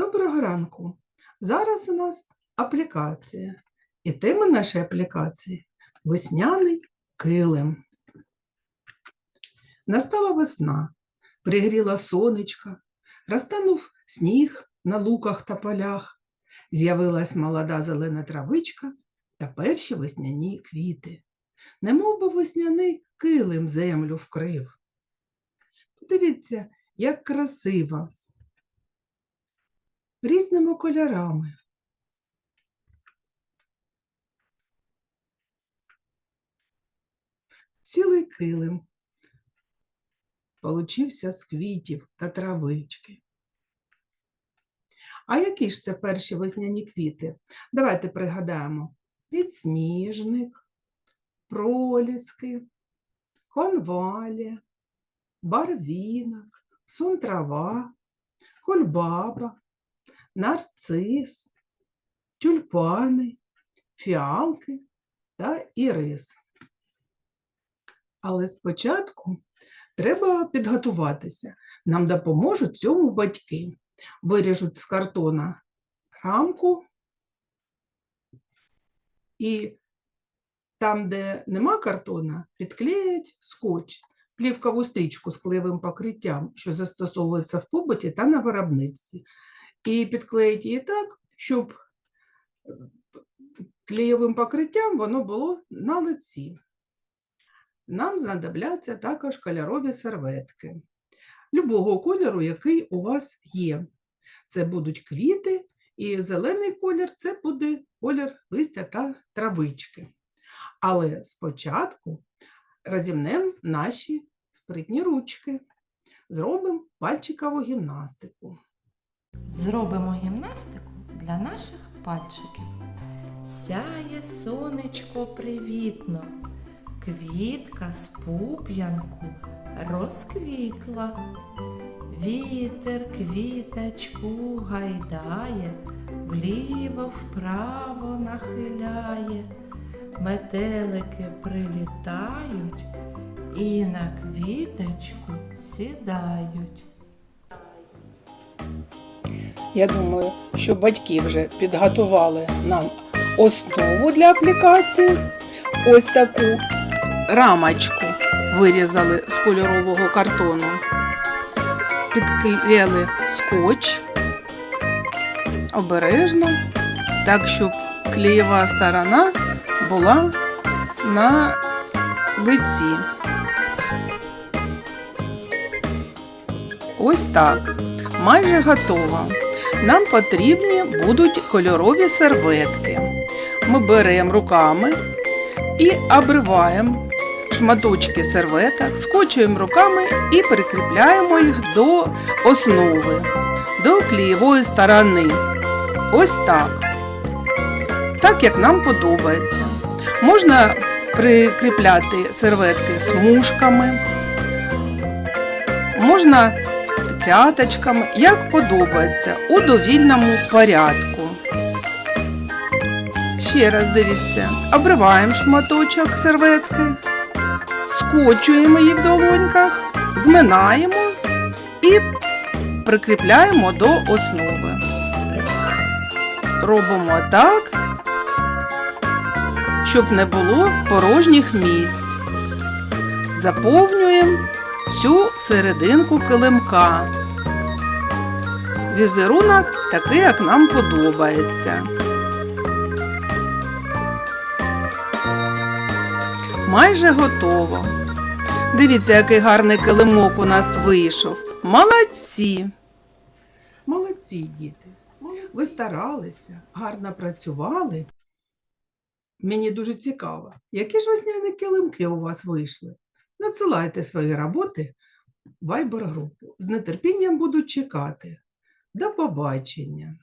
Доброго ранку. Зараз у нас аплікація. І тема нашої аплікації весняний килим. Настала весна, пригріла сонечко, розтанув сніг на луках та полях, з'явилась молода зелена травичка та перші весняні квіти. Немов би весняний килим землю вкрив. Подивіться, як красиво різними кольорами. Цілий килим получився з квітів та травички. А які ж це перші весняні квіти? Давайте пригадаємо: підсніжник, проліски, конвалія, барвінок, сунтрава, кульбаба, нарцис, тюльпани, фіалки та ірис. Але спочатку треба підготуватися. Нам допоможуть цьому батьки. Виріжуть з картона рамку і там, де нема картона, підклеять скотч, плівкову стрічку з клеєвим покриттям, що застосовується в побуті та на виробництві і підклеїть її так, щоб е, клеєвим покриттям воно було на лиці. Нам знадобляться також кольорові серветки любого кольору, який у вас є. Це будуть квіти, і зелений колір це буде колір листя та травички. Але спочатку розімнемо наші спритні ручки, зробимо пальчикову гімнастику. Зробимо гімнастику для наших пальчиків. Сяє сонечко привітно, квітка з пуп'янку розквітла. Вітер квіточку гайдає, вліво вправо нахиляє, метелики прилітають і на квіточку сідають. Я думаю, що батьки вже підготували нам основу для аплікації. Ось таку рамочку вирізали з кольорового картону. Підклеїли скотч обережно, так, щоб клеєва сторона була на лиці. Ось так. Майже готово. Нам потрібні будуть кольорові серветки. Ми беремо руками і обриваємо шматочки серветок, скочуємо руками і прикріпляємо їх до основи, до клеєвої сторони. Ось так. Так, як нам подобається. Можна прикріпляти серветки смужками, можна цяточками, як подобається, у довільному порядку. Ще раз дивіться, обриваємо шматочок серветки, скочуємо її в долоньках, зминаємо і прикріпляємо до основи. Робимо так, щоб не було порожніх місць. Заповнюємо всю серединку килимка. Візерунок такий, як нам подобається. Майже готово. Дивіться, який гарний килимок у нас вийшов. Молодці! Молодці, діти. Ви старалися, гарно працювали. Мені дуже цікаво, які ж весняні килимки у вас вийшли. Надсилайте свої роботи в Viber групу. З нетерпінням буду чекати. До побачення!